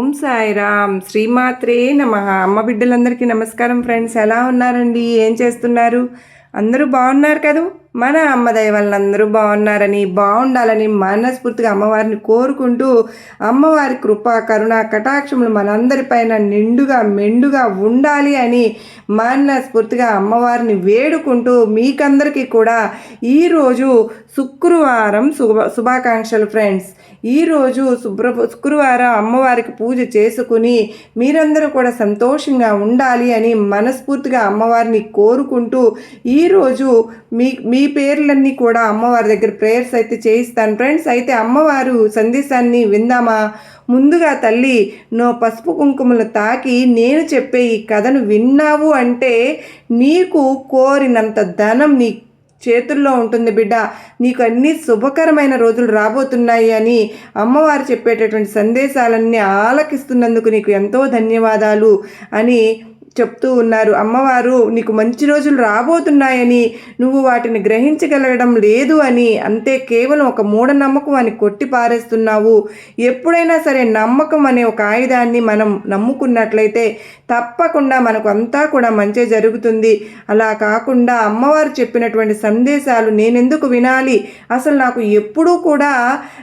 ఓం సాయిరామ్. శ్రీమాత్రే నమ. అమ్మ బిడ్డలందరికీ నమస్కారం ఫ్రెండ్స్. ఎలా ఉన్నారండి? ఏం చేస్తున్నారు? అందరూ బాగున్నారు కదా? మన అమ్మ అందరూ బాగున్నారని బాగుండాలని మనస్ఫూర్తిగా అమ్మవారిని కోరుకుంటూ అమ్మవారి కృప కరుణ కటాక్షములు మనందరిపైన నిండుగా మెండుగా ఉండాలి అని మనస్ఫూర్తిగా అమ్మవారిని వేడుకుంటూ మీకందరికీ కూడా ఈరోజు శుక్రవారం శుభ శుభాకాంక్షలు ఫ్రెండ్స్. ఈరోజు శుభ్ర శుక్రవారం అమ్మవారికి పూజ చేసుకుని మీరందరూ కూడా సంతోషంగా ఉండాలి అని మనస్ఫూర్తిగా అమ్మవారిని కోరుకుంటూ ఈరోజు మీ మీ పేర్లన్నీ కూడా అమ్మవారి దగ్గర ప్రేయర్స్ అయితే చేయిస్తాను. ఫ్రెండ్స్ అయితే అమ్మవారు సందేశాన్ని విందామా? ముందుగా తల్లి నో పసుపు కుంకుమలు తాకి నేను చెప్పే ఈ కథను విన్నావు అంటే నీకు కోరినంత ధనం నీ చేతుల్లో ఉంటుంది బిడ్డ. నీకు అన్ని శుభకరమైన రోజులు రాబోతున్నాయి అని అమ్మవారు చెప్పేటటువంటి సందేశాలన్నీ ఆలకిస్తున్నందుకు నీకు ఎంతో ధన్యవాదాలు అని చెప్తూ ఉన్నారు. అమ్మవారు నీకు మంచి రోజులు రాబోతున్నాయని నువ్వు వాటిని గ్రహించగలగడం లేదు అని అంతే కేవలం ఒక మూఢనమ్మకం అని కొట్టి పారేస్తున్నావు. ఎప్పుడైనా సరే నమ్మకం అనే ఒక ఆయుధాన్ని మనం నమ్ముకున్నట్లయితే తప్పకుండా మనకు అంతా కూడా మంచి జరుగుతుంది. అలా కాకుండా అమ్మవారు చెప్పినటువంటి సందేశాలు నేనెందుకు వినాలి? అసలు నాకు ఎప్పుడూ కూడా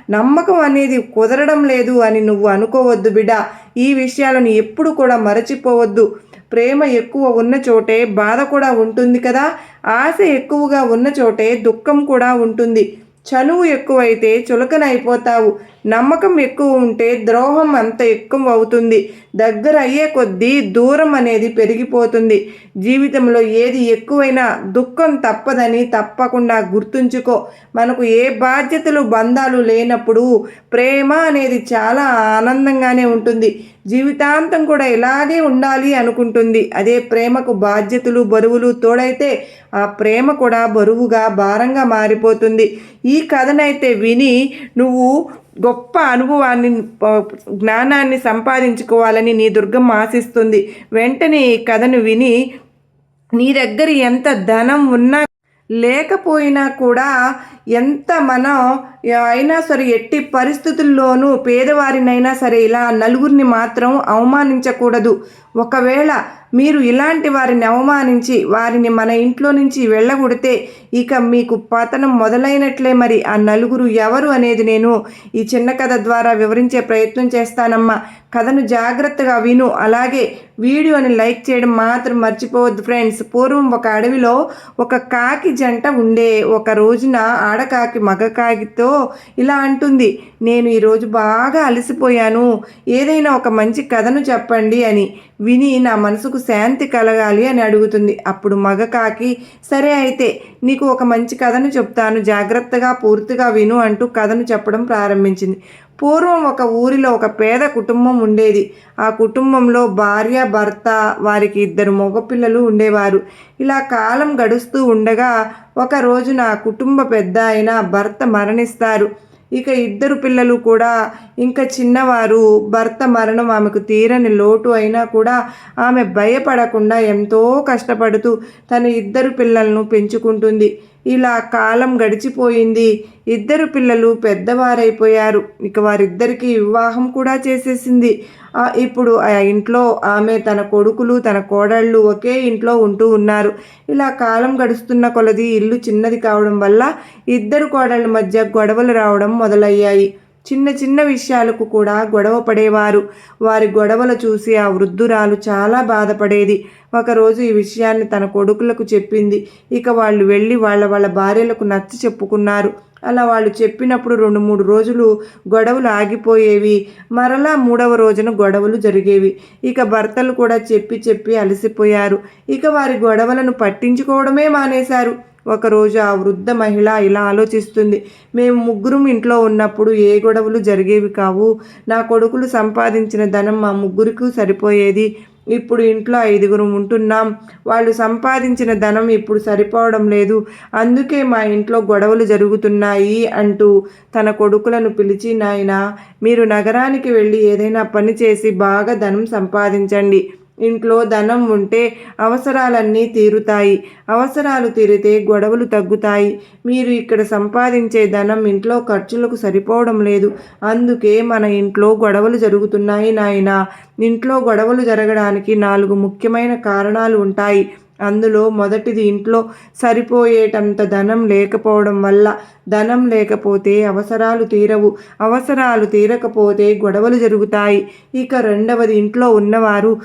నమ్మకం అనేది కుదరడం లేదు అని నువ్వు అనుకోవద్దు బిడ్డ. ఈ విషయాలను ఎప్పుడు కూడా మరచిపోవద్దు. ప్రేమ ఎక్కువ ఉన్న చోటే బాధ కూడా ఉంటుంది కదా? ఆశ ఎక్కువగా ఉన్న చోటే దుఃఖం కూడా ఉంటుంది. చనువు ఎక్కువైతే చులకనైపోతావు. నమ్మకం ఎక్కువ ఉంటే ద్రోహం అంత ఎక్కువ అవుతుంది దగ్గర అయ్యే కొద్దీ దూరం అనేది పెరిగిపోతుంది. జీవితంలో ఏది ఎక్కువైనా దుఃఖం తప్పదని తప్పకుండా గుర్తుంచుకో. మనకు ఏ బాధ్యతలు బంధాలు లేనప్పుడు ప్రేమ అనేది చాలా ఆనందంగానే ఉంటుంది. జీవితాంతం కూడా ఇలాగే ఉండాలి అనుకుంటుంది. అదే ప్రేమకు బాధ్యతలు బరువులు తోడైతే ఆ ప్రేమ కూడా బరువుగా భారంగా మారిపోతుంది. ఈ కథనైతే విని నువ్వు గొప్ప అనుభవాన్ని జ్ఞానాన్ని సంపాదించుకోవాలని నీ దుర్గమ్మ ఆశిస్తుంది. వెంటనే ఈ కథను విని నీ దగ్గర ఎంత ధనం ఉన్నా లేకపోయినా కూడా ఎంత మనం అయినా సరే ఎట్టి పరిస్థితుల్లోనూ పేదవారినైనా సరే ఇలా నలుగురిని మాత్రం అవమానించకూడదు. ఒకవేళ మీరు ఇలాంటి వారిని అవమానించి వారిని మన ఇంట్లో నుంచి వెళ్ళగొడితే ఇక మీకు పతనం మొదలైనట్లే మరి. ఆ నలుగురు ఎవరు అనేది నేను ఈ చిన్న కథ ద్వారా వివరించే ప్రయత్నం చేస్తానమ్మా. కథను జాగ్రత్తగా విను. అలాగే వీడియోని లైక్ చేయడం మాత్రం మర్చిపోవద్దు ఫ్రెండ్స్. పూర్వం ఒక అడవిలో ఒక కాకి జంట ఉండే ఒక రోజున ఆడకాకి మగకాకితో ఇలా అంటుంది నేను ఈరోజు బాగా అలసిపోయాను. ఏదైనా ఒక మంచి కథను చెప్పండి అని. విని నా మనసుకు శాంతి కలగాలి అని అడుగుతుంది. అప్పుడు మగ కాకి సరే అయితే నీకు ఒక మంచి కథను చెప్తాను. జాగ్రత్తగా పూర్తిగా విను అంటూ కథను చెప్పడం ప్రారంభించింది. పూర్వం ఒక ఊరిలో ఒక పేద కుటుంబం ఉండేది. ఆ కుటుంబంలో భార్య భర్త వారికి ఇద్దరు మగపిల్లలు ఉండేవారు. ఇలా కాలం గడుస్తూ ఉండగా ఒక రోజున కుటుంబ పెద్ద అయిన భర్త మరణిస్తారు. ఇక ఇద్దరు పిల్లలు కూడా ఇంకా చిన్నవారు భర్త మరణం ఆమెకు తీరని లోటు అయినా కూడా ఆమె భయపడకుండా ఎంతో కష్టపడుతూ తన ఇద్దరు పిల్లలను పెంచుకుంటుంది. ఇలా కాలం గడిచిపోయింది. ఇద్దరు పిల్లలు పెద్దవారైపోయారు. ఇక వారిద్దరికీ వివాహం కూడా చేసేసింది. ఇప్పుడు ఆ ఇంట్లో ఆమె తన కొడుకులు తన కోడళ్ళు ఒకే ఇంట్లో ఉంటూ ఉన్నారు. ఇలా కాలం గడుస్తున్న కొలది ఇల్లు చిన్నది కావడం వల్ల ఇద్దరు కోడళ్ళ మధ్య గొడవలు రావడం మొదలయ్యాయి. చిన్న చిన్న విషయాలకు కూడా గొడవ పడేవారు. వారి గొడవలు చూసి ఆ వృద్ధురాలు చాలా బాధపడేది. ఒకరోజు ఈ విషయాన్ని తన కొడుకులకు చెప్పింది. ఇక వాళ్ళు వెళ్ళి వాళ్ళ వాళ్ళ భార్యలకు నచ్చి చెప్పుకున్నారు. అలా వాళ్ళు చెప్పినప్పుడు రెండు మూడు రోజులు గొడవలు ఆగిపోయేవి. మరలా మూడవ రోజున గొడవలు జరిగేవి. ఇక భర్తలు కూడా చెప్పి చెప్పి అలసిపోయారు. ఇక వారి గొడవలను పట్టించుకోవడమే మానేశారు. ఒకరోజు ఆ వృద్ధ మహిళ ఇలా ఆలోచిస్తుంది. మేము ముగ్గురం ఇంట్లో ఉన్నప్పుడు ఏ గొడవలు జరిగేవి కావు. నా కొడుకులు సంపాదించిన ధనం మా ముగ్గురికి సరిపోయేది. ఇప్పుడు ఇంట్లో ఐదుగురు ఉంటున్నాం. వాళ్ళు సంపాదించిన ధనం ఇప్పుడు సరిపోవడం లేదు. అందుకే మా ఇంట్లో గొడవలు జరుగుతున్నాయి అంటూ తన కొడుకులను పిలిచి నాయన మీరు నగరానికి వెళ్ళి ఏదైనా పని చేసి బాగా ధనం సంపాదించండి. ఇంట్లో ధనం ఉంటే అవసరాలన్నీ తీరుతాయి. అవసరాలు తీరితే గొడవలు తగ్గుతాయి. మీరు ఇక్కడ సంపాదించే ధనం ఇంట్లో ఖర్చులకు సరిపోవడం లేదు. అందుకే మన ఇంట్లో గొడవలు జరుగుతున్నాయి నాయన. ఇంట్లో గొడవలు జరగడానికి నాలుగు ముఖ్యమైన కారణాలు ఉంటాయి. అందులో మొదటిది ఇంట్లో సరిపోయేటంత ధనం లేకపోవడం వల్ల ధనం లేకపోతే అవసరాలు తీరవు. అవసరాలు తీరకపోతే గొడవలు జరుగుతాయి. ఇక రెండవది ఇంట్లో ఉన్నవారు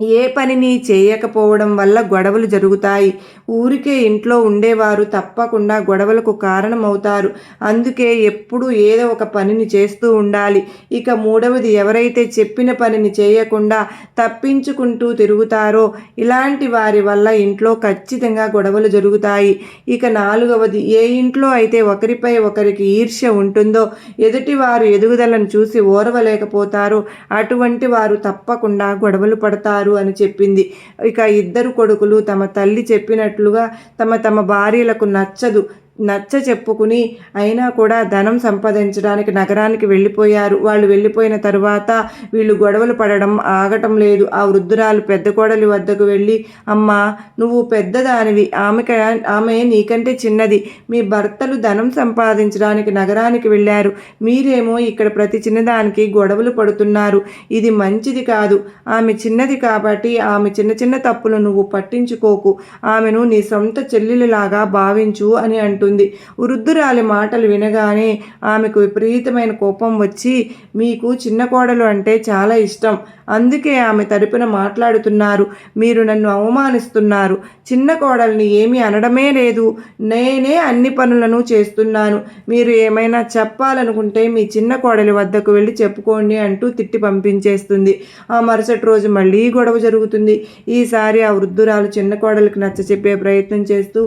ఏ పనిని చేయకపోవడం వల్ల గొడవలు జరుగుతాయి. ఊరికే ఇంట్లో ఉండేవారు తప్పకుండా గొడవలకు కారణమవుతారు. అందుకే ఎప్పుడూ ఏదో ఒక పనిని చేస్తూ ఉండాలి. ఇక మూడవది ఎవరైతే చెప్పిన పనిని చేయకుండా తప్పించుకుంటూ తిరుగుతారో ఇలాంటి వారి వల్ల ఇంట్లో ఖచ్చితంగా గొడవలు జరుగుతాయి. ఇక నాలుగవది ఏ ఇంట్లో అయితే ఒకరిపై ఒకరికి ఈర్ష్య ఉంటుందో ఎదుటివారు ఎదుగుదలను చూసి ఓర్వలేకపోతారో. అటువంటి వారు తప్పకుండా గొడవలు పడతారు. అని చెప్పింది. ఇక ఇద్దరు కొడుకులు తమ తల్లి చెప్పినట్లుగా తమ తమ భార్యలకు నచ్చదు. నచ్చ చెప్పుకుని అయినా కూడా ధనం సంపాదించడానికి నగరానికి వెళ్ళిపోయారు. వాళ్ళు వెళ్ళిపోయిన తరువాత వీళ్ళు గొడవలు పడడం ఆగటం లేదు. ఆ వృద్ధురాలు పెద్ద కోడలి వద్దకు వెళ్ళి అమ్మా నువ్వు పెద్దదానివి. ఆమెక ఆమె నీకంటే చిన్నది. మీ భర్తలు ధనం సంపాదించడానికి నగరానికి వెళ్ళారు. మీరేమో ఇక్కడ ప్రతి చిన్నదానికి గొడవలు పడుతున్నారు. ఇది మంచిది కాదు. ఆమె చిన్నది కాబట్టి ఆమె చిన్న చిన్న తప్పులు నువ్వు పట్టించుకోకు. ఆమెను నీ సొంత చెల్లెలిలాగా భావించు అని అంటూ ఉంటుంది వృద్ధురాలి మాటలు వినగానే ఆమెకు విపరీతమైన కోపం వచ్చి మీకు చిన్న కోడలు అంటే చాలా ఇష్టం. అందుకే ఆమె తరపున మాట్లాడుతున్నారు. మీరు నన్ను అవమానిస్తున్నారు. చిన్న కోడల్ని ఏమీ అనడమే లేదు. నేనే అన్ని పనులను చేస్తున్నాను. మీరు ఏమైనా చెప్పాలనుకుంటే మీ చిన్న కోడలి వద్దకు వెళ్ళి చెప్పుకోండి అంటూ తిట్టి పంపించేస్తుంది. ఆ మరుసటి రోజు మళ్ళీ గొడవ జరుగుతుంది. ఈసారి ఆ వృద్ధురాలు చిన్న కోడలికి నచ్చ చెప్పే ప్రయత్నం చేస్తూ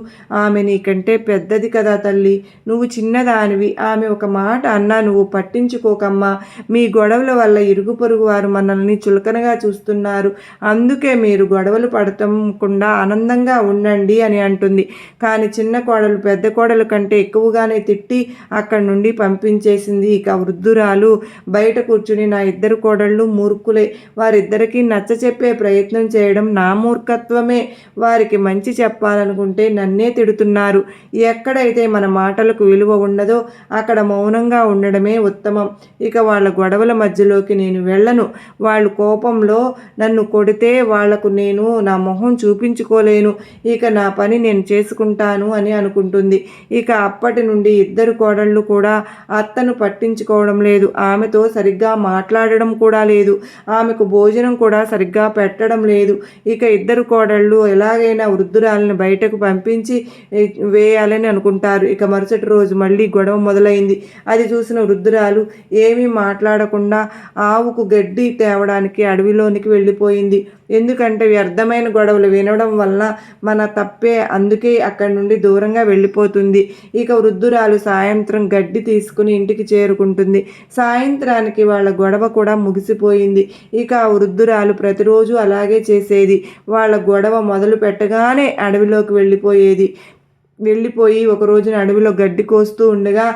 ఆమె నీకంటే పెద్దది కదా తల్లి? నువ్వు చిన్నదానివి. ఆమె ఒక మాట అన్నా నువ్వు పట్టించుకోకమ్మా. మీ గొడవల వల్ల ఇరుగు పొరుగు వారు మనల్ని చులకనగా చూస్తున్నారు. అందుకే మీరు గొడవలు పడటంకుండా ఆనందంగా ఉండండి అని అంటుంది. కానీ చిన్న కోడలు పెద్ద కోడలు కంటే ఎక్కువగానే తిట్టి అక్కడి నుండి పంపించేసింది ఇక వృద్ధురాలు. బయట కూర్చుని నా ఇద్దరు కోడళ్ళు మూర్ఖులే. వారిద్దరికీ నచ్చ చెప్పే ప్రయత్నం చేయడం నా మూర్ఖత్వమే. వారికి మంచి చెప్పాలనుకుంటే నన్నే తిడుతున్నారు. ఎక్కడ ఎక్కడైతే మన మాటలకు విలువ ఉండదో అక్కడ మౌనంగా ఉండడమే ఉత్తమం. ఇక వాళ్ళ గొడవల మధ్యలోకి నేను వెళ్ళను. వాళ్ళు కోపంలో నన్ను కొడితే వాళ్ళకు నేను నా మొహం చూపించుకోలేను. ఇక నా పని నేను చేసుకుంటాను అని అనుకుంటుంది. ఇక అప్పటి నుండి ఇద్దరు కోడళ్ళు కూడా అత్తను పట్టించుకోవడం లేదు. ఆమెతో సరిగ్గా మాట్లాడడం కూడా లేదు. ఆమెకు భోజనం కూడా సరిగ్గా పెట్టడం లేదు. ఇక ఇద్దరు కోడళ్ళు ఎలాగైనా వృద్ధురాలను బయటకు పంపించి వేయాలని అనుకుంటున్నారు. అనుకుంటారు. ఇక మరుసటి రోజు మళ్ళీ గొడవ మొదలైంది. అది చూసిన వృద్ధురాలు ఏమీ మాట్లాడకుండా ఆవుకు గడ్డి తేవడానికి అడవిలోనికి వెళ్ళిపోయింది. ఎందుకంటే వ్యర్థమైన గొడవలు వినడం వల్ల మన తప్పే అందుకే అక్కడి నుండి దూరంగా వెళ్ళిపోతుంది. ఇక వృద్ధురాలు సాయంత్రం గడ్డి తీసుకుని ఇంటికి చేరుకుంటుంది. సాయంత్రానికి వాళ్ళ గొడవ కూడా ముగిసిపోయింది. ఇక ఆ వృద్ధురాలు ప్రతిరోజు అలాగే చేసేది. వాళ్ళ గొడవ మొదలు పెట్టగానే అడవిలోకి వెళ్ళిపోయేది. వెళ్ళిపోయి ఒక రోజున అడవిలో గడ్డి కోస్తూ ఉండగా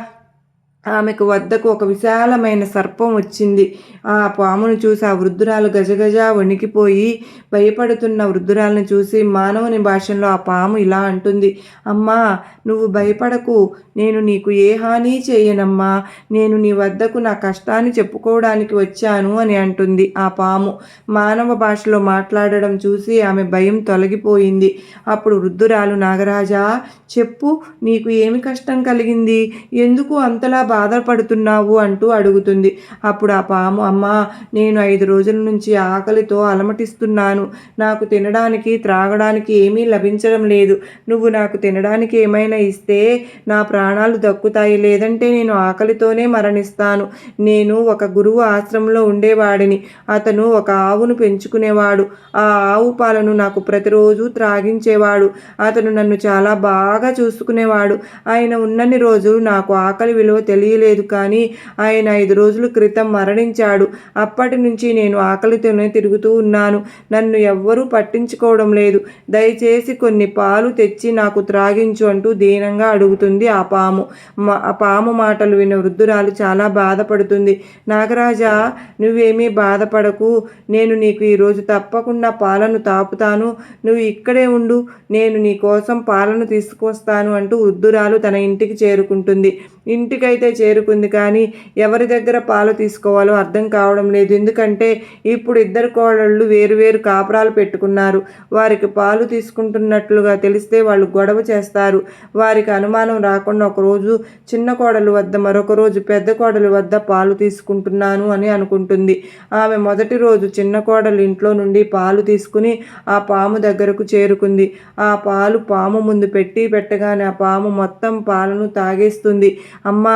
ఆమెకు వద్దకు ఒక విశాలమైన సర్పం వచ్చింది. ఆ పామును చూసి ఆ వృద్ధురాలు గజగజ వణికిపోయి భయపడుతున్న వృద్ధురాలను చూసి మానవుని భాషలో ఆ పాము ఇలా అంటుంది. అమ్మా నువ్వు భయపడకు. నేను నీకు ఏ హాని చేయనమ్మా. నేను నీ వద్దకు నా కష్టాన్ని చెప్పుకోవడానికి వచ్చాను అని అంటుంది ఆ పాము. మానవ భాషలో మాట్లాడడం చూసి ఆమె భయం తొలగిపోయింది. అప్పుడు వృద్ధురాలు నాగరాజా చెప్పు నీకు ఏమి కష్టం కలిగింది? ఎందుకు అంతలా బాధపడుతున్నావు అంటూ అడుగుతుంది. అప్పుడు ఆ పాము అమ్మా నేను ఐదు రోజుల నుంచి ఆకలితో అలమటిస్తున్నాను. నాకు తినడానికి త్రాగడానికి ఏమీ లభించడం లేదు. నువ్వు నాకు తినడానికి ఏమైనా ఇస్తే నా ప్రాణాలు దక్కుతాయి. లేదంటే నేను ఆకలితోనే మరణిస్తాను. నేను ఒక గురువు ఆశ్రమంలో ఉండేవాడిని. అతను ఒక ఆవును పెంచుకునేవాడు. ఆ ఆవు పాలను నాకు ప్రతిరోజు త్రాగించేవాడు. అతను నన్ను చాలా బాగా చూసుకునేవాడు. ఆయన ఉన్నన్ని రోజులు నాకు ఆకలి విలువ తెలియదు. తెలియలేదు కానీ ఆయన ఐదు రోజుల క్రితం మరణించాడు. అప్పటి నుంచి నేను ఆకలితోనే తిరుగుతూ ఉన్నాను. నన్ను ఎవ్వరూ పట్టించుకోవడం లేదు. దయచేసి కొన్ని పాలు తెచ్చి నాకు త్రాగించు అంటూ దీనంగా అడుగుతుంది ఆ పాము. మా- ఆ పాము మాటలు విన్న వృద్ధురాలు చాలా బాధపడుతుంది. నాగరాజా నువ్వేమీ బాధపడకు. నేను నీకు ఈరోజు తప్పకుండా పాలను తాపుతాను. నువ్వు ఇక్కడే ఉండు. నేను నీ కోసం పాలను తీసుకొస్తాను అంటూ వృద్ధురాలు తన ఇంటికి చేరుకుంటుంది. ఇంటికైతే చేరుకుంది కానీ ఎవరి దగ్గర పాలు తీసుకోవాలో అర్థం కావడం లేదు. ఎందుకంటే ఇప్పుడు ఇద్దరు కోడళ్ళు వేరువేరు కాపురాలు పెట్టుకున్నారు. వారికి పాలు తీసుకుంటున్నట్లుగా తెలిస్తే వాళ్ళు గొడవ చేస్తారు. వారికి అనుమానం రాకుండా ఒకరోజు చిన్న కోడలు వద్ద మరొక రోజు పెద్ద కోడలు వద్ద పాలు తీసుకుంటున్నాను అని అనుకుంటుంది. ఆమె మొదటి రోజు చిన్న కోడలు ఇంట్లో నుండి పాలు తీసుకుని ఆ పాము దగ్గరకు చేరుకుంది. ఆ పాలు పాము ముందు పెట్టి పెట్టగానే ఆ పాము మొత్తం పాలను తాగేస్తుంది. అమ్మా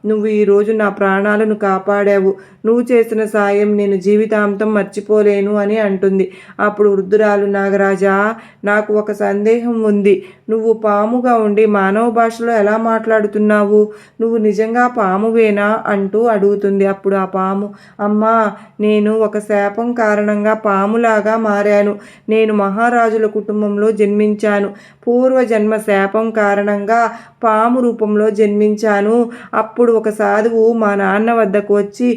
నువ్వు ఈరోజు నా ప్రాణాలను కాపాడావు. నువ్వు చేసిన సాయం నేను జీవితాంతం మర్చిపోలేను అని అంటుంది. అప్పుడు వృద్ధురాలు నాగరాజా నాకు ఒక సందేహం ఉంది. నువ్వు పాముగా ఉండి మానవ భాషలో ఎలా మాట్లాడుతున్నావు? నువ్వు నిజంగా పామువేనా? అంటూ అడుగుతుంది. అప్పుడు ఆ పాము అమ్మా నేను ఒక శాపం కారణంగా పాములాగా మారాను. నేను మహారాజుల కుటుంబంలో జన్మించాను. పూర్వజన్మ శాపం కారణంగా పాము రూపంలో జన్మించాను. అప్పుడు ఒక సాధువు మా నాన్న వద్దకు వచ్చి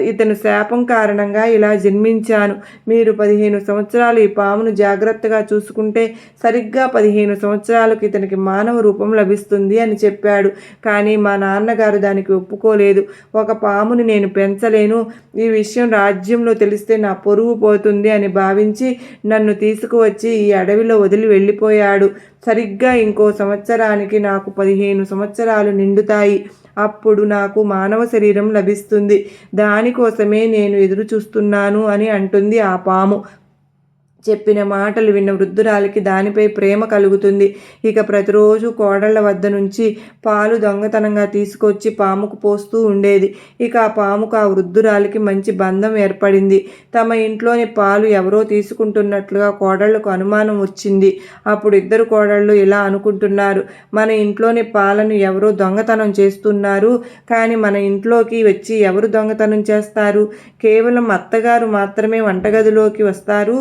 ఇతను శాపం కారణంగా ఇలా జన్మించాను. మీరు పదిహేను సంవత్సరాలు ఈ పామును జాగ్రత్తగా చూసుకుంటే సరిగ్గా పదిహేను సంవత్సరాలకు ఇతనికి మానవ రూపం లభిస్తుంది అని చెప్పాడు. కానీ మా నాన్నగారు దానికి ఒప్పుకోలేదు. ఒక పాముని నేను పెంచలేను. ఈ విషయం రాజ్యంలో తెలిస్తే నా పొరుగు పోతుంది అని భావించి నన్ను తీసుకువచ్చి ఈ అడవిలో వదిలి వెళ్ళిపోయాడు. సరిగ్గా ఇంకో సంవత్సరానికి నాకు పదిహేను సంవత్సరాలు నిండుతాయి. అప్పుడు నాకు మానవ శరీరం లభిస్తుంది. దానికోసమే నేను ఎదురు చూస్తున్నాను అని అంటుంది ఆ పాము. చెప్పిన మాటలు విన్న వృద్ధురాలికి దానిపై ప్రేమ కలుగుతుంది. ఇక ప్రతిరోజు కోడళ్ళ వద్ద నుంచి పాలు దొంగతనంగా తీసుకొచ్చి పాముకు పోస్తూ ఉండేది. ఇక ఆ పాముకు ఆ వృద్ధురాలికి మంచి బంధం ఏర్పడింది. తమ ఇంట్లోని పాలు ఎవరో తీసుకుంటున్నట్లుగా కోడళ్ళకు అనుమానం వచ్చింది. అప్పుడు ఇద్దరు కోడళ్ళు ఇలా అనుకుంటున్నారు. మన ఇంట్లోని పాలను ఎవరో దొంగతనం చేస్తున్నారు. కానీ మన ఇంట్లోకి వచ్చి ఎవరు దొంగతనం చేస్తారు? కేవలం అత్తగారు మాత్రమే వంటగదిలోకి వస్తారు.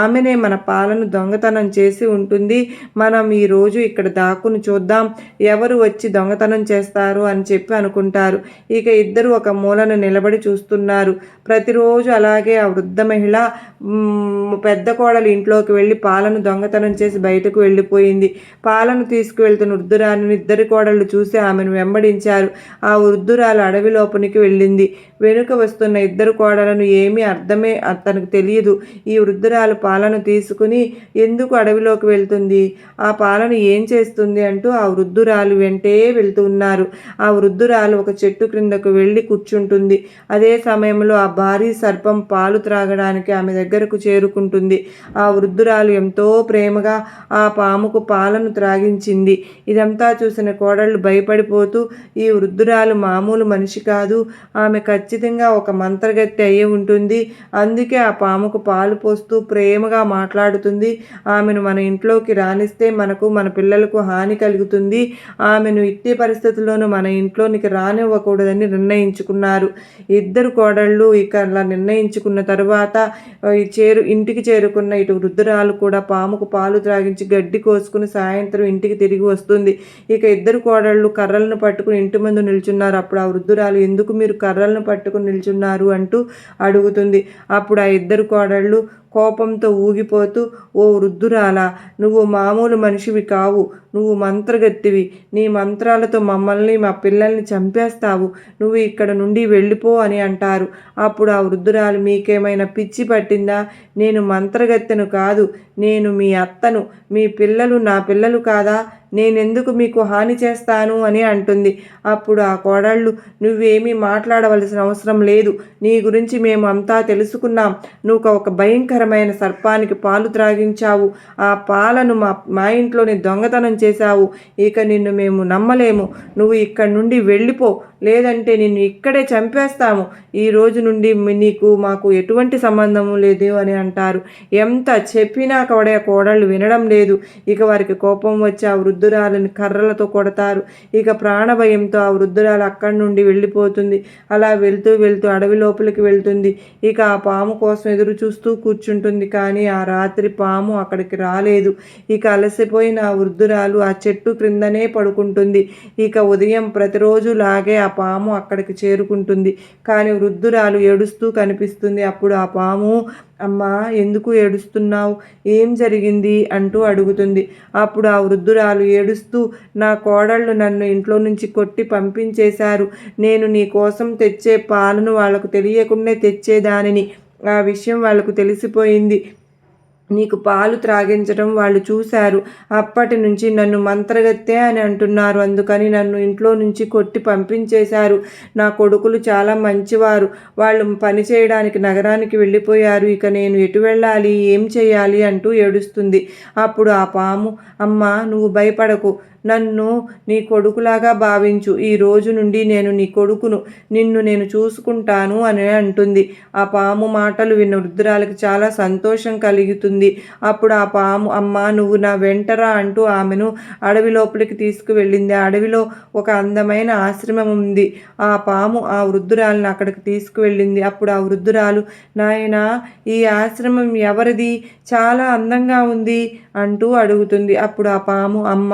ఆమెనే మన పాలను దొంగతనం చేసి ఉంటుంది. మనం ఈరోజు ఇక్కడ దాక్కుని చూద్దాం. ఎవరు వచ్చి దొంగతనం చేస్తారు అని చెప్పి అనుకుంటారు. ఇక ఇద్దరు ఒక మూలను నిలబడి చూస్తున్నారు. ప్రతిరోజు అలాగే ఆ వృద్ధ మహిళ పెద్ద కోడలు ఇంట్లోకి వెళ్ళి పాలను దొంగతనం చేసి బయటకు వెళ్ళిపోయింది. పాలను తీసుకువెళ్తున్న వృద్ధురాలిని ఇద్దరి కోడళ్ళు చూసి ఆమెను వెంబడించారు. ఆ వృద్ధురాలు అడవి లోపలికి వెళ్ళింది. వెనుక వస్తున్న ఇద్దరు కోడలను ఏమీ అర్థమే తనకు తెలియదు. ఈ వృద్ధురాలు పాలను తీసుకుని ఎందుకు అడవిలోకి వెళ్తుంది? ఆ పాలను ఏం చేస్తుంది అంటూ ఆ వృద్ధురాలు వెంటే వెళ్తూ ఉన్నారు. ఆ వృద్ధురాలు ఒక చెట్టు క్రిందకు వెళ్ళి కూర్చుంటుంది. అదే సమయంలో ఆ భారీ సర్పం పాలు త్రాగడానికి ఆమె దగ్గరకు చేరుకుంటుంది. ఆ వృద్ధురాలు ఎంతో ప్రేమగా ఆ పాముకు పాలను త్రాగించింది. ఇదంతా చూసిన కోడళ్ళు భయపడిపోతూ ఈ వృద్ధురాలు మామూలు మనిషి కాదు ఆమె ఖచ్చితంగా ఒక మంత్రగత్తి అయి ఉంటుంది. అందుకే ఆ పాముకు పాలు పోస్తూ ప్రే ప్రేమగా మాట్లాడుతుంది. ఆమెను మన ఇంట్లోకి రానిస్తే మనకు మన పిల్లలకు హాని కలుగుతుంది. ఆమెను ఇట్టి పరిస్థితుల్లోనూ మన ఇంట్లోనికి రానివ్వకూడదని నిర్ణయించుకున్నారు. ఇద్దరు కోడళ్ళు ఇక అలా నిర్ణయించుకున్న తరువాత చేరు ఇంటికి చేరుకున్న ఇటు వృద్ధురాలు కూడా పాముకు పాలు త్రాగించి గడ్డి కోసుకుని సాయంత్రం ఇంటికి తిరిగి వస్తుంది. ఇక ఇద్దరు కోడళ్ళు కర్రలను పట్టుకుని ఇంటి ముందు నిల్చున్నారు. అప్పుడు ఆ వృద్ధురాలు ఎందుకు మీరు కర్రలను పట్టుకుని నిల్చున్నారు? అంటూ అడుగుతుంది. అప్పుడు ఆ ఇద్దరు కోడళ్ళు కోపంతో ఊగిపోతూ ఓ వృద్ధురాలా నువ్వు మామూలు మనిషివి కావు. నువ్వు మంత్రగత్తివి నీ మంత్రాలతో మమ్మల్ని మా పిల్లల్ని చంపేస్తావు. నువ్వు ఇక్కడ నుండి వెళ్ళిపో అని అంటారు. అప్పుడు ఆ వృద్ధురాలు మీకేమైనా పిచ్చి పట్టిందా? నేను మంత్రగత్తెను కాదు. నేను మీ అత్తను. మీ పిల్లలు నా పిల్లలు కాదా? నేనెందుకు మీకు హాని చేస్తాను? అని అంటుంది. అప్పుడు ఆ కోడళ్ళు నువ్వేమీ మాట్లాడవలసిన అవసరం లేదు. నీ గురించి మేము అంతా తెలుసుకున్నాం. నువ్వు ఒక భయంకరమైన సర్పానికి పాలు త్రాగించావు. ఆ పాలను మా మా ఇంట్లోని దొంగతనం చేశావు. ఇక నిన్ను మేము నమ్మలేము. నువ్వు ఇక్కడి నుండి వెళ్ళిపో. లేదంటే నిన్ను ఇక్కడే చంపేస్తాము. ఈ రోజు నుండి నీకు మాకు ఎటువంటి సంబంధము లేదు అని అంటారు. ఎంత చెప్పినా కూడా కోడళ్ళు వినడం లేదు. ఇక వారికి కోపం వచ్చి ఆ వృద్ధురాలని కర్రలతో కొడతారు. ఇక ప్రాణభయంతో ఆ వృద్ధురాలు అక్కడి నుండి వెళ్ళిపోతుంది. అలా వెళ్తూ వెళ్తూ అడవి లోపలికి వెళ్తుంది. ఇక ఆ పాము కోసం ఎదురు చూస్తూ కూర్చుంటుంది. కానీ ఆ రాత్రి పాము అక్కడికి రాలేదు. ఇక అలసిపోయిన ఆ వృద్ధురాలు ఆ చెట్టు క్రిందనే పడుకుంటుంది. ఇక ఉదయం ప్రతిరోజు లాగే ఆ పాము అక్కడికి చేరుకుంటుంది. కానీ వృద్ధురాలు ఏడుస్తూ కనిపిస్తుంది. అప్పుడు ఆ పాము అమ్మా ఎందుకు ఏడుస్తున్నావు? ఏం జరిగింది? అంటూ అడుగుతుంది. అప్పుడు ఆ వృద్ధురాలు ఏడుస్తూ నా కోడళ్ళు నన్ను ఇంట్లో నుంచి కొట్టి పంపించేశారు. నేను నీ కోసం తెచ్చే పాలను వాళ్ళకు తెలియకుండా తెచ్చేదానిని. ఆ విషయం వాళ్ళకు తెలిసిపోయింది. నీకు పాలు త్రాగించడం వాళ్ళు చూశారు. అప్పటి నుంచి నన్ను మంత్రగత్తే అని అంటున్నారు. అందుకని నన్ను ఇంట్లో నుంచి కొట్టి పంపించేశారు. నా కొడుకులు చాలా మంచివారు. వాళ్ళు పని చేయడానికి నగరానికి వెళ్ళిపోయారు. ఇక నేను ఎటు వెళ్ళాలి? ఏం చేయాలి? అంటూ ఏడుస్తుంది. అప్పుడు ఆ పాము అమ్మ నువ్వు భయపడకు. నన్ను నీ కొడుకులాగా భావించు. ఈ రోజు నుండి నేను నీ కొడుకును నిన్ను నేను చూసుకుంటాను అని అంటుంది. ఆ పాము మాటలు విన్న వృద్ధురాలకి చాలా సంతోషం కలుగుతుంది. అప్పుడు ఆ పాము అమ్మ నువ్వు నా వెంటరా అంటూ ఆమెను అడవి లోపలికి తీసుకువెళ్ళింది. అడవిలో ఒక అందమైన ఆశ్రమం ఉంది. ఆ పాము ఆ వృద్ధురాలను అక్కడికి తీసుకువెళ్ళింది. అప్పుడు ఆ వృద్ధురాలు నాయన ఈ ఆశ్రమం ఎవరిది? చాలా అందంగా ఉంది అంటూ అడుగుతుంది. అప్పుడు ఆ పాము అమ్మ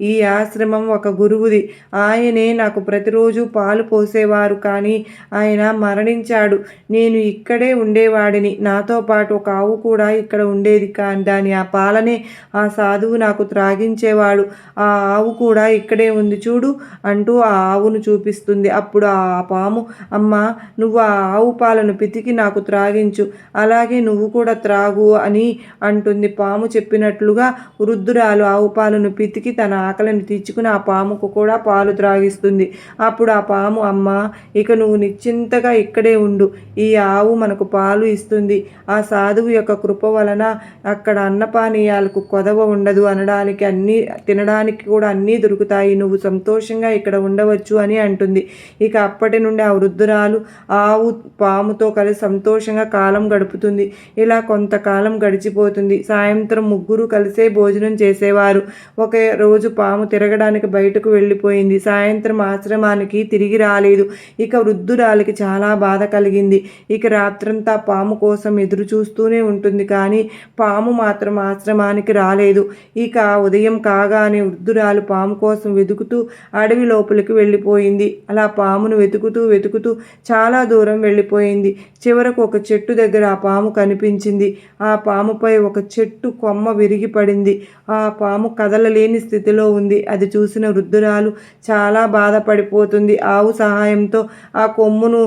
ఈ ఈ ఆశ్రమం ఒక గురువుది. ఆయనే నాకు ప్రతిరోజు పాలు పోసేవారు కానీ ఆయన మరణించాడు. నేను ఇక్కడే ఉండేవాడిని. నాతో పాటు ఒక ఆవు కూడా ఇక్కడ ఉండేది కానీ దాని ఆ పాలనే ఆ సాధువు నాకు త్రాగించేవాడు. ఆ ఆవు కూడా ఇక్కడే ఉంది చూడు అంటూ ఆ ఆవును చూపిస్తుంది. అప్పుడు ఆ పాము అమ్మ నువ్వు ఆ ఆవు పాలను పితికి నాకు త్రాగించు. అలాగే నువ్వు కూడా త్రాగు అని అంటుంది. పాము చెప్పినట్లుగా వృద్ధురాలు ఆవు పాలను పితికి తన ఆకలిని తీర్చుకుని ఆ పాముకు కూడా పాలు త్రాగిస్తుంది. అప్పుడు ఆ పాము అమ్మ ఇక నువ్వు నిశ్చింతగా ఇక్కడే ఉండు. ఈ ఆవు మనకు పాలు ఇస్తుంది. ఆ సాధువు యొక్క కృప వలన అక్కడ అన్నపానీయాలకు కొదవ ఉండదు. అనడానికి అన్నీ తినడానికి కూడా అన్నీ దొరుకుతాయి. నువ్వు సంతోషంగా ఇక్కడ ఉండవచ్చు అని అంటుంది. ఇక అప్పటి నుండి ఆ వృద్ధురాలు ఆవు పాముతో కలిసి సంతోషంగా కాలం గడుపుతుంది. ఇలా కొంతకాలం గడిచిపోతుంది. సాయంత్రం ముగ్గురు కలిసే భోజనం చేసేవారు. ఒకే రోజు పాము తిరగడానికి బయటకు వెళ్ళిపోయింది. సాయంత్రం ఆశ్రమానికి తిరిగి రాలేదు. ఇక వృద్ధురాలికి చాలా బాధ కలిగింది. ఇక రాత్రంతా పాము కోసం ఎదురు చూస్తూనే ఉంటుంది కానీ పాము మాత్రం ఆశ్రమానికి రాలేదు. ఇక ఉదయం కాగానే వృద్ధురాలు పాము కోసం వెతుకుతూ అడవి లోపలికి వెళ్ళిపోయింది. అలా పామును వెతుకుతూ వెతుకుతూ చాలా దూరం వెళ్ళిపోయింది. చివరకు ఒక చెట్టు దగ్గర ఆ పాము కనిపించింది. ఆ పాముపై ఒక చెట్టు కొమ్మ విరిగి పడింది. ఆ పాము కదలలేని స్థితిలో ఉంది. అది చూసిన వృద్ధురాలు చాలా బాధపడిపోతుంది. ఆవు సహాయంతో ఆ కొమ్మును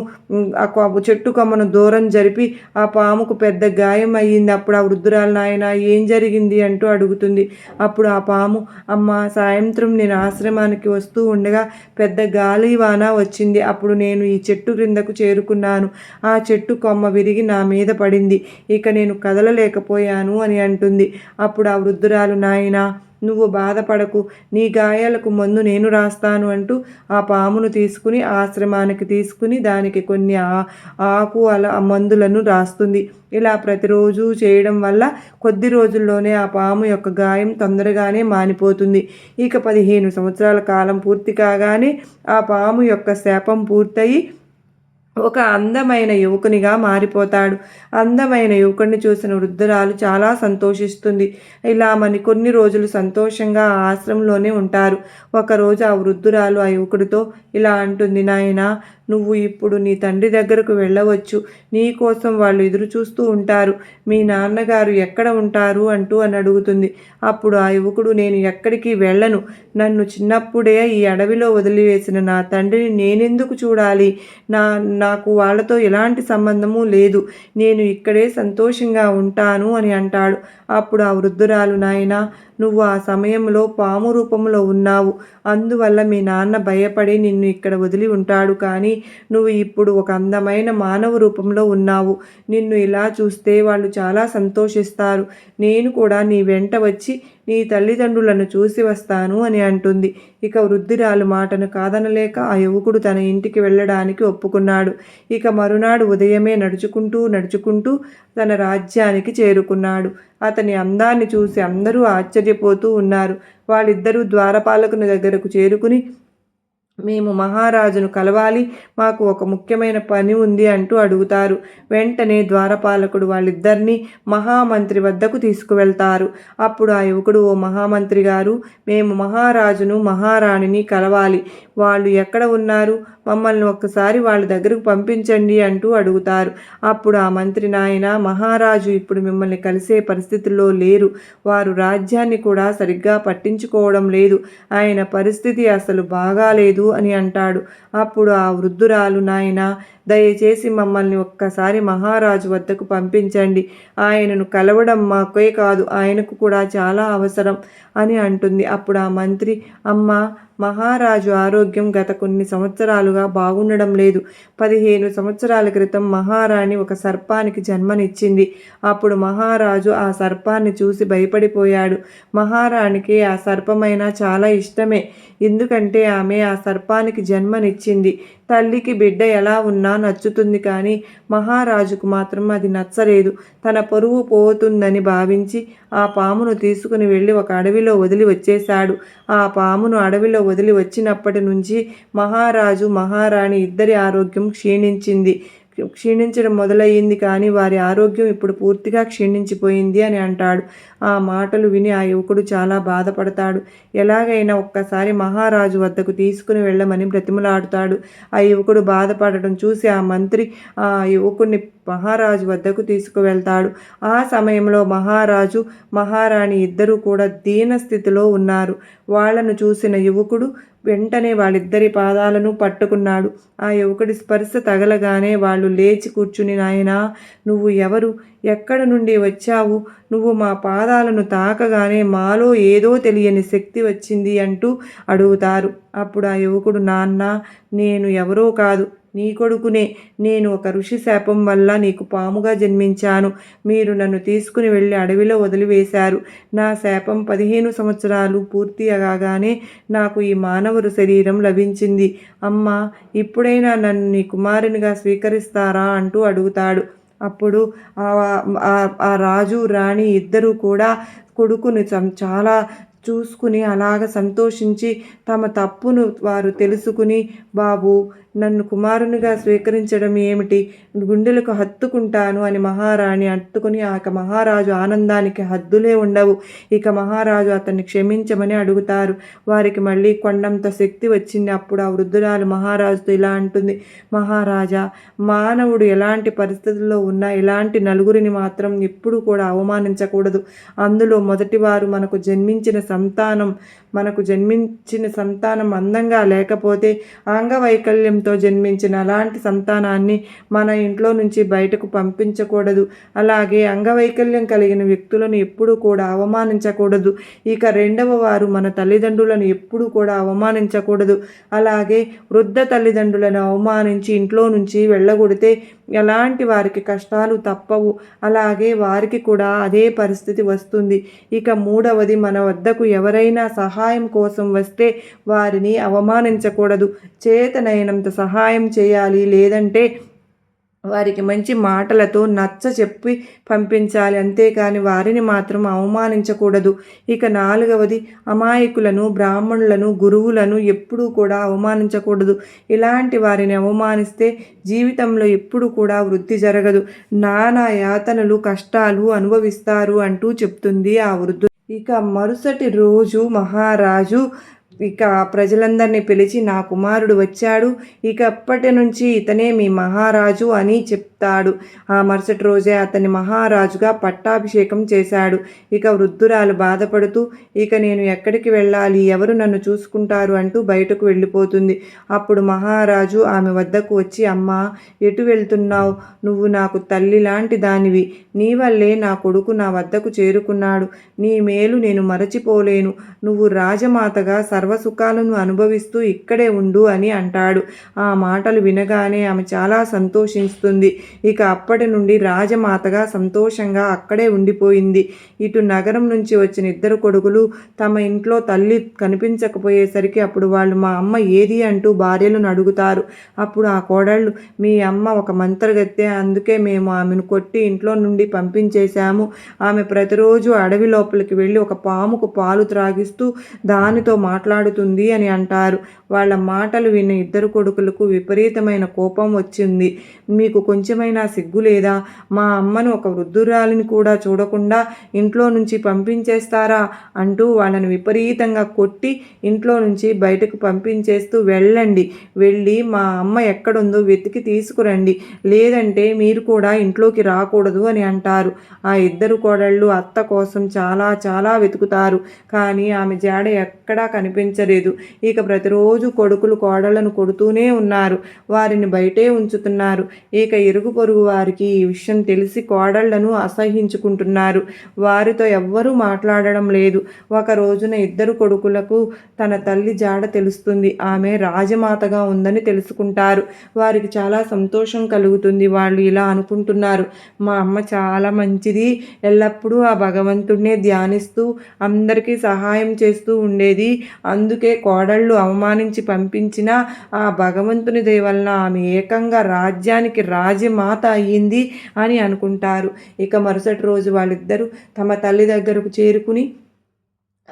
ఆ కొ- చెట్టు కొమ్మను దూరం జరిపి ఆ పాముకు పెద్ద గాయం అయ్యింది. అప్పుడు ఆ వృద్ధురాలు నాయన ఏం జరిగింది? అంటూ అడుగుతుంది. అప్పుడు ఆ పాము అమ్మ సాయంత్రం నేను ఆశ్రమానికి వస్తూ ఉండగా పెద్ద గాలి వాన వచ్చింది. అప్పుడు నేను ఈ చెట్టు క్రిందకు చేరుకున్నాను. ఆ చెట్టు కొమ్మ విరిగి నా మీద పడింది. ఇక నేను కదలలేకపోయాను అని అంటుంది. అప్పుడు ఆ వృద్ధురాలు నాయనా నువ్వు బాధపడకు నీ గాయాలకు మందు నేను రాస్తాను అంటూ ఆ పామును తీసుకుని ఆశ్రమానికి తీసుకుని దానికి కొన్ని ఆ- ఆకు అలా మందులను రాస్తుంది. ఇలా ప్రతిరోజు చేయడం వల్ల కొద్ది రోజుల్లోనే ఆ పాము యొక్క గాయం తొందరగానే మానిపోతుంది. ఇక పదిహేను సంవత్సరాల కాలం పూర్తి కాగానే ఆ పాము యొక్క శాపం పూర్తయి ఒక అందమైన యువకునిగా మారిపోతాడు. అందమైన యువకుడిని చూసిన వృద్ధురాలు చాలా సంతోషిస్తుంది. ఇలా మరి కొన్ని రోజులు సంతోషంగా ఆ ఆశ్రమంలోనే ఉంటారు. ఒకరోజు ఆ వృద్ధురాలు ఆ యువకుడితో ఇలా అంటుంది నాయనా నువ్వు ఇప్పుడు నీ తండ్రి దగ్గరకు వెళ్ళవచ్చు. నీ కోసం వాళ్ళు ఎదురు చూస్తూ ఉంటారు. మీ నాన్నగారు ఎక్కడ ఉంటారు అంటూ అని అడుగుతుంది. అప్పుడు ఆ యువకుడు నేను ఎక్కడికి వెళ్ళను. నన్ను చిన్నప్పుడే ఈ అడవిలో వదిలివేసిన నా తండ్రిని నేనెందుకు చూడాలి? నా నాకు వాళ్ళతో ఎలాంటి సంబంధము లేదు. నేను ఇక్కడే సంతోషంగా ఉంటాను అని అంటాడు. అప్పుడు ఆ వృద్ధురాలు నాయన నువ్వు ఆ సమయంలో పాము రూపంలో ఉన్నావు. అందువల్ల మీ నాన్న భయపడి నిన్ను ఇక్కడ వదిలి ఉంటాడు. కానీ నువ్వు ఇప్పుడు ఒక అందమైన మానవ రూపంలో ఉన్నావు. నిన్ను ఇలా చూస్తే వాళ్ళు చాలా సంతోషిస్తారు. నేను కూడా నీ వెంట వచ్చి నీ తల్లిదండ్రులను చూసి వస్తాను అని అంటుంది. ఇక వృద్ధిరాలు మాటను కాదనలేక ఆ యువకుడు తన ఇంటికి వెళ్ళడానికి ఒప్పుకున్నాడు. ఇక మరునాడు ఉదయమే నడుచుకుంటూ నడుచుకుంటూ తన రాజ్యానికి చేరుకున్నాడు. అతని అందాన్ని చూసి అందరూ ఆశ్చర్యపోతూ ఉన్నారు. వాళ్ళిద్దరూ ద్వారపాలకుని దగ్గరకు చేరుకుని మేము మహారాజును కలవాలి మాకు ఒక ముఖ్యమైన పని ఉంది అంటూ అడుగుతారు. వెంటనే ద్వారపాలకుడు వాళ్ళిద్దరినీ మహామంత్రి వద్దకు తీసుకువెళ్తారు. అప్పుడు ఆ యువకుడు ఓ మహామంత్రి గారు మేము మహారాజును మహారాణిని కలవాలి. వాళ్ళు ఎక్కడ ఉన్నారు? మమ్మల్ని ఒక్కసారి వాళ్ళ దగ్గరకు పంపించండి అంటూ అడుగుతారు. అప్పుడు ఆ మంత్రి నాయన మహారాజు ఇప్పుడు మిమ్మల్ని కలిసే పరిస్థితుల్లో లేరు. వారు రాజ్యాన్ని కూడా సరిగ్గా పట్టించుకోవడం లేదు. ఆయన పరిస్థితి అసలు బాగాలేదు. అని అంటాడు. అప్పుడు ఆ వృద్ధురాలు నాయన దయచేసి మమ్మల్ని ఒక్కసారి మహారాజు వద్దకు పంపించండి. ఆయనను కలవడం మాకే కాదు ఆయనకు కూడా చాలా అవసరం అని అంటుంది. అప్పుడు ఆ మంత్రి అమ్మ మహారాజు ఆరోగ్యం గత కొన్ని సంవత్సరాలుగా బాగుండడం లేదు. పదిహేను సంవత్సరాల క్రితం మహారాణి ఒక సర్పానికి జన్మనిచ్చింది. అప్పుడు మహారాజు ఆ సర్పాన్ని చూసి భయపడిపోయాడు. మహారాణికి ఆ సర్పమైనా చాలా ఇష్టమే. ఎందుకంటే ఆమె ఆ సర్పానికి జన్మనిచ్చింది. తల్లికి బిడ్డ ఎలా ఉన్నా నచ్చుతుంది కానీ మహారాజుకు మాత్రం అది నచ్చలేదు. తన పరువు పోతుందని భావించి ఆ పామును తీసుకుని వెళ్ళి ఒక అడవిలో వదిలి వచ్చేశాడు. ఆ పామును అడవిలో వదిలి వచ్చినప్పటి నుంచి మహారాజు మహారాణి ఇద్దరి ఆరోగ్యం క్షీణించింది. క్షీణించడం మొదలయ్యింది కానీ వారి ఆరోగ్యం ఇప్పుడు పూర్తిగా క్షీణించిపోయింది అని అంటాడు. ఆ మాటలు విని ఆ యువకుడు చాలా బాధపడతాడు. ఎలాగైనా ఒక్కసారి మహారాజు వద్దకు తీసుకుని వెళ్ళమని బ్రతిమలాడుతాడు. ఆ యువకుడు బాధపడటం చూసి ఆ మంత్రి ఆ యువకుడిని మహారాజు వద్దకు తీసుకువెళ్తాడు. ఆ సమయంలో మహారాజు మహారాణి ఇద్దరూ కూడా దీన స్థితిలో ఉన్నారు. వాళ్ళను చూసిన యువకుడు వెంటనే వాళ్ళిద్దరి పాదాలను పట్టుకున్నాడు. ఆ యువకుడి స్పర్శ తగలగానే వాళ్ళు లేచి కూర్చుని నాయనా నువ్వు ఎవరు? ఎక్కడ నుండి వచ్చావు? నువ్వు మా పాదాలను తాకగానే మాలో ఏదో తెలియని శక్తి వచ్చింది అంటూ అడుగుతారు. అప్పుడు ఆ యువకుడు నాన్న నేను ఎవరో కాదు. నీ కొడుకునే. నేను ఒక ఋషి శాపం వల్ల నీకు పాముగా జన్మించాను. మీరు నన్ను తీసుకుని వెళ్ళి అడవిలో వదిలివేశారు. నా శాపం పదిహేను సంవత్సరాలు పూర్తి కాగానే నాకు ఈ మానవుడు శరీరం లభించింది. అమ్మ ఇప్పుడైనా నన్ను నీ కుమారునిగా స్వీకరిస్తారా అంటూ అడుగుతాడు. అప్పుడు ఆ రాజు రాణి ఇద్దరూ కూడా కొడుకుని చాలా చూసుకుని అలాగ సంతోషించి తమ తప్పును వారు తెలుసుకుని బాబు నన్ను కుమారునిగా స్వీకరించడం ఏమిటి? గుండెలకు హత్తుకుంటాను అని మహారాణి హత్తుకుని ఆ మహారాజు ఆనందానికి హద్దులే ఉండవు. ఇక మహారాజు అతన్ని క్షమించమని అడుగుతారు. వారికి మళ్ళీ కొండంత శక్తి వచ్చింది. అప్పుడు ఆ వృద్ధురాలు మహారాజుతో ఇలా అంటుంది. మహారాజా మానవుడు ఎలాంటి పరిస్థితుల్లో ఉన్నా ఇలాంటి నలుగురిని మాత్రం ఎప్పుడు కూడా అవమానించకూడదు. అందులో మొదటివారు మనకు జన్మించిన సంతానం మనకు జన్మించిన సంతానం అందంగా లేకపోతే అంగవైకల్యంతో జన్మించిన అలాంటి సంతానాన్ని మన ఇంట్లో నుంచి బయటకు పంపించకూడదు. అలాగే అంగవైకల్యం కలిగిన వ్యక్తులను ఎప్పుడూ కూడా అవమానించకూడదు. ఇక రెండవ వారు మన తల్లిదండ్రులను ఎప్పుడూ కూడా అవమానించకూడదు. అలాగే వృద్ధ తల్లిదండ్రులను అవమానించి ఇంట్లో నుంచి వెళ్ళగొడితే ఎలాంటి వారికి కష్టాలు తప్పవు. అలాగే వారికి కూడా అదే పరిస్థితి వస్తుంది. ఇక మూడవది మన వద్దకు ఎవరైనా సహాయం కోసం వస్తే వారిని అవమానించకూడదు. చేతనైనంత సహాయం చేయాలి. లేదంటే వారికి మంచి మాటలతో నచ్చ చెప్పి పంపించాలి. అంతేకాని వారిని మాత్రం అవమానించకూడదు. ఇక నాలుగవది అమాయకులను బ్రాహ్మణులను గురువులను ఎప్పుడూ కూడా అవమానించకూడదు. ఇలాంటి వారిని అవమానిస్తే జీవితంలో ఎప్పుడు కూడా వృద్ధి జరగదు. నానా యాతనలు కష్టాలు అనుభవిస్తారు అంటూ చెప్తుంది ఆ వృద్ధు ఇక మరుసటి రోజు మహారాజు ఇక ప్రజలందరినీ పిలిచి నా కుమారుడు వచ్చాడు. ఇక అప్పటి నుంచి ఇతనే మీ మహారాజు అని చెప్తాడు. ఆ మరుసటి రోజే అతని మహారాజుగా పట్టాభిషేకం చేశాడు. ఇక వృద్ధురాలు బాధపడుతూ ఇక నేను ఎక్కడికి వెళ్ళాలి? ఎవరు నన్ను చూసుకుంటారు? అంటూ బయటకు వెళ్ళిపోతుంది. అప్పుడు మహారాజు ఆమె వద్దకు వచ్చి అమ్మ ఎటు వెళ్తున్నావు? నువ్వు నాకు తల్లి లాంటి దానివి. నీ వల్లే నా కొడుకు నా వద్దకు చేరుకున్నాడు. నీ మేలు నేను మరచిపోలేను. నువ్వు రాజమాతగా సర్వ సర్వసుఖాలను అనుభవిస్తూ ఇక్కడే ఉండు అని అంటాడు. ఆ మాటలు వినగానే ఆమె చాలా సంతోషిస్తుంది. ఇక అప్పటి నుండి రాజమాతగా సంతోషంగా అక్కడే ఉండిపోయింది. ఇటు నగరం నుంచి వచ్చిన ఇద్దరు కొడుకులు తమ ఇంట్లో తల్లి కనిపించకపోయేసరికి అప్పుడు వాళ్ళు మా అమ్మ ఏది? అంటూ భార్యలను అడుగుతారు. అప్పుడు ఆ కోడళ్ళు మీ అమ్మ ఒక మంత్రగత్తె అందుకే మేము ఆమెను కొట్టి ఇంట్లో నుండి పంపించేశాము. ఆమె ప్రతిరోజు అడవి లోపలికి వెళ్ళి ఒక పాముకు పాలు త్రాగిస్తూ దానితో మాట్లాడుతుంది అని అంటారు. వాళ్ళ మాటలు విన్న ఇద్దరు కొడుకులకు విపరీతమైన కోపం వచ్చింది. మీకు కొంచెమైనా సిగ్గు లేదా? మా అమ్మను ఒక వృద్ధురాలిని కూడా చూడకుండా ఇంట్లో నుంచి పంపించేస్తారా? అంటూ వాళ్ళని విపరీతంగా కొట్టి ఇంట్లో నుంచి బయటకు పంపించేస్తూ వెళ్ళండి. వెళ్ళి మా అమ్మ ఎక్కడుందో వెతికి తీసుకురండి. లేదంటే మీరు కూడా ఇంట్లోకి రాకూడదు అని అంటారు. ఆ ఇద్దరు కోడళ్ళు అత్త కోసం చాలా చాలా వెతుకుతారు. కానీ ఆమె జాడ ఎక్కడా కనిపించలేదు ఇక ప్రతిరోజు కొడుకులు కోడళ్ళను కొడుతూనే ఉన్నారు. వారిని బయటే ఉంచుతున్నారు. ఇక ఇరుగు పొరుగు వారికి ఈ విషయం తెలిసి కోడళ్ళను అసహించుకుంటున్నారు. వారితో ఎవ్వరూ మాట్లాడడం లేదు. ఒక రోజున ఇద్దరు కొడుకులకు తన తల్లి జాడ తెలుస్తుంది. ఆమె రాజమాతగా ఉందని తెలుసుకుంటారు. వారికి చాలా సంతోషం కలుగుతుంది. వాళ్ళు ఇలా అనుకుంటున్నారు. మా అమ్మ చాలా మంచిది. ఎల్లప్పుడూ ఆ భగవంతుడినే ధ్యానిస్తూ అందరికీ సహాయం చేస్తూ ఉండేది. అందుకే కోడళ్ళు అవమానించి పంపించిన ఆ భగవంతుని దయ వలన ఆమె ఏకంగా రాజ్యానికి రాజమాత అయ్యింది అని అనుకుంటారు. ఇక మరుసటి రోజు వాళ్ళిద్దరూ తమ తల్లి దగ్గరకు చేరుకుని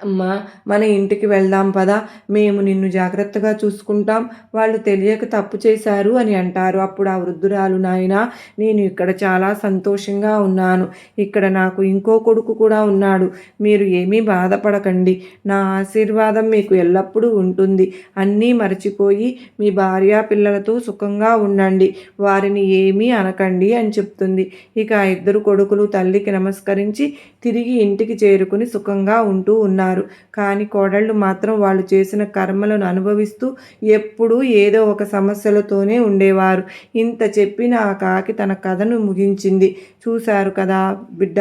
అమ్మా మన ఇంటికి వెళ్దాం పదా. మేము నిన్ను జాగ్రత్తగా చూసుకుంటాం. వాళ్ళు తెలియక తప్పు చేశారు అని అంటారు. అప్పుడు ఆ వృద్ధురాలు నాయన నేను ఇక్కడ చాలా సంతోషంగా ఉన్నాను. ఇక్కడ నాకు ఇంకో కొడుకు కూడా ఉన్నాడు. మీరు ఏమీ బాధపడకండి. నా ఆశీర్వాదం మీకు ఎల్లప్పుడూ ఉంటుంది. అన్నీ మర్చిపోయి మీ భార్య పిల్లలతో సుఖంగా ఉండండి. వారిని ఏమీ అనకండి అని చెప్తుంది. ఇక ఆ ఇద్దరు కొడుకులు తల్లికి నమస్కరించి తిరిగి ఇంటికి చేరుకుని సుఖంగా ఉంటూ ఉన్నారు. ఉన్నారు కానీ కోడళ్ళు మాత్రం వాళ్ళు చేసిన కర్మలను అనుభవిస్తూ ఎప్పుడూ ఏదో ఒక సమస్యలతోనే ఉండేవారు. ఇంత చెప్పిన ఆ కాకి తన కథను ముగించింది. చూశారు కదా బిడ్డ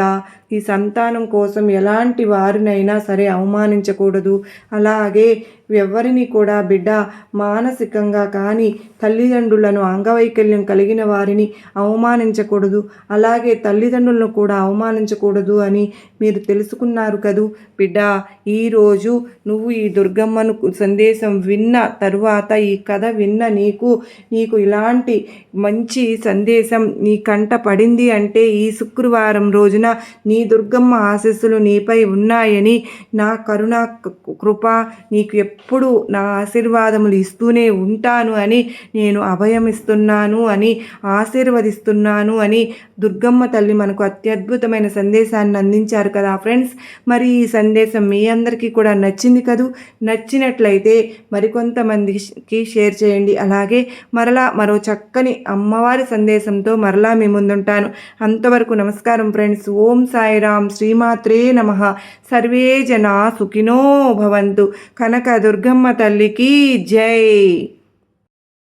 ఈ సంతానం కోసం ఎలాంటి వారినైనా సరే అవమానించకూడదు. అలాగే ఎవ్వరిని కూడా బిడ్డ మానసికంగా కానీ తల్లిదండ్రులను అంగవైకల్యం కలిగిన వారిని అవమానించకూడదు. అలాగే తల్లిదండ్రులను కూడా అవమానించకూడదు అని మీరు తెలుసుకున్నారు కదూ? బిడ్డ ఈరోజు నువ్వు ఈ దుర్గమ్మను సందేశం విన్న తరువాత ఈ కథ విన్న నీకు నీకు ఇలాంటి మంచి సందేశం నీ కంట పడింది అంటే ఈ శుక్రవారం రోజున నీ దుర్గమ్మ ఆశస్సులు నీపై ఉన్నాయని నా కరుణ కృప నీకు ఎప్పుడు నా ఆశీర్వాదములు ఇస్తూనే ఉంటాను అని నేను అభయమిస్తున్నాను అని ఆశీర్వదిస్తున్నాను అని దుర్గమ్మ తల్లి మనకు అత్యద్భుతమైన సందేశాన్ని అందించారు కదా ఫ్రెండ్స్. మరి ఈ సందేశం మీ అందరికీ కూడా నచ్చింది కదూ? నచ్చినట్లయితే మరికొంతమందికి షేర్ చేయండి. అలాగే మరలా మరో చక్కని అమ్మవారి సందేశంతో మరలా మీ ముందుంటాను. అంతవరకు నమస్కారం ఫ్రెండ్స్. ఓం సాయిరామ్ శ్రీమాత్రే నమ. సర్వే జనా సుఖినో భవంతు. కనక దుర్గమ్మ తల్లికి జై